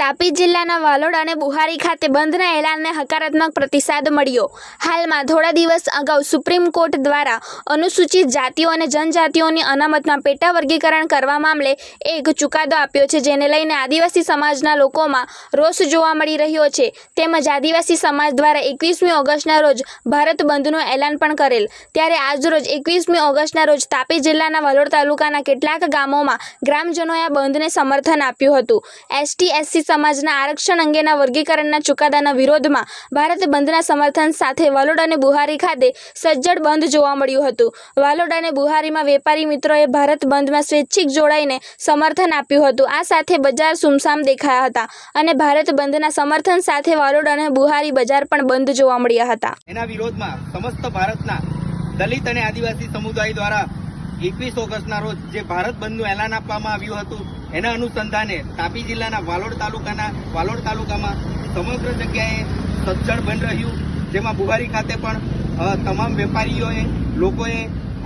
તાપી જિલ્લાના વાલોડ અને બુહારી ખાતે બંધના એલાનને હકારાત્મક પ્રતિસાદ મળ્યો. હાલમાં થોડા દિવસ અગાઉ સુપ્રીમ કોર્ટ દ્વારા અનુસૂચિત જાતિઓ અને જનજાતિઓની અનામતમાં પેટા વર્ગીકરણ કરવા મામલે એક ચુકાદો આપ્યો છે, જેને લઈને આદિવાસી સમાજના લોકોમાં રોષ જોવા મળી રહ્યો છે. તેમજ આદિવાસી સમાજ દ્વારા એકવીસમી ઓગસ્ટના રોજ ભારત બંધનું એલાન પણ કરેલ. ત્યારે આજરોજ એકવીસમી ઓગસ્ટના રોજ તાપી જિલ્લાના વલોડ તાલુકાના કેટલાક ગામોમાં ગ્રામજનોએ આ બંધને સમર્થન આપ્યું હતું. એસટી, એસસી સમાજના આરક્ષણ અંગેના વર્ગીકરણના ચુકાદાના વિરોધમાં ભારત બંધના સમર્થન સાથે વાલોડ અને બુહારી ખાતે સજ્જડ બંધ જોવા મળ્યું હતું. વાલોડ અને બુહારીમાં વેપારી મિત્રોએ ભારત બંધમાં સ્વૈચ્છિક જોડાઈને સમર્થન આપ્યું હતું. આ સાથે બજાર સુમસામ દેખાયા હતા અને ભારત બંધના સમર્થન સાથે વાલોડ અને બુહારી બજાર પણ બંધ જોવા મળ્યા હતા. એના વિરોધમાં સમસ્ત ભારતના દલિત અને આદિવાસી સમુદાય દ્વારા એકવીસ ઓગસ્ટના રોજ જે ભારત બંધનું એલાન આપવામાં આવ્યું હતું એના અનુસંધાને તાપી જિલ્લાના વાલોડ તાલુકાના વાલોડ તાલુકામાં સમગ્ર જગ્યાએ સજ્જડ બન રહ્યું. જેમાં બુહારી ખાતે પણ તમામ વેપારીઓએ, લોકોએ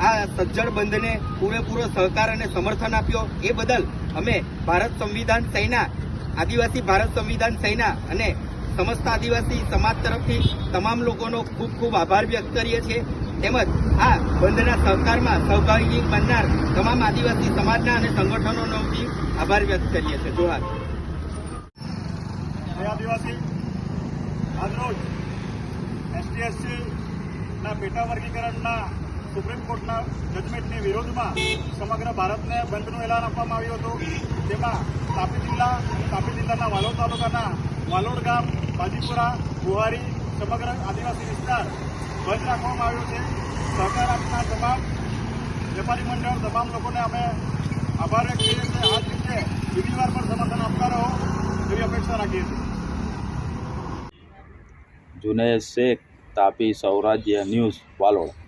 આ સજ્જડ બંધને પૂરેપૂરો સહકાર અને સમર્થન આપ્યો. એ બદલ અમે ભારત સંવિધાન સેના, આદિવાસી ભારત સંવિધાન સેના અને સમસ્ત આદિવાસી સમાજ તરફથી તમામ લોકોનો ખૂબ ખૂબ આભાર વ્યક્ત કરીએ છીએ. તેમજ આ બંધના સહકારમાં સહભાગી બનનાર તમામ આદિવાસી સમાજના અને સંગઠનોનો આભાર વ્યક્ત કરીએ છીએ. જોહાર. જય આદિવાસી. આજરોજ એસટીએસસી ના પેટા વર્ગીકરણના સુપ્રીમ કોર્ટના જજમેન્ટની વિરોધમાં સમગ્ર ભારતને બંધનું એલાન આપવામાં આવ્યું હતું. જેમાં તાપી જિલ્લા, તાપી જિલ્લાના વાલોડ તાલુકાના વાલોડ ગામ, બાજીપુરા ગુહારી સમગ્ર આદિવાસી વિસ્તાર બંધ રાખવામાં આવ્યો છે. સહકાર આપનાર તમામ વેપારી મંડળ, તમામ લોકોને અમે આભાર વ્યક્ત કરીએ છીએ. આ જ રીતે બીજી વાર પણ સમર્થન આપતા રહો એવી અપેક્ષા રાખીએ છીએ. જુનેશ શેખ, તાપી સૌરાજ્ય ન્યૂઝ, વાલોડ.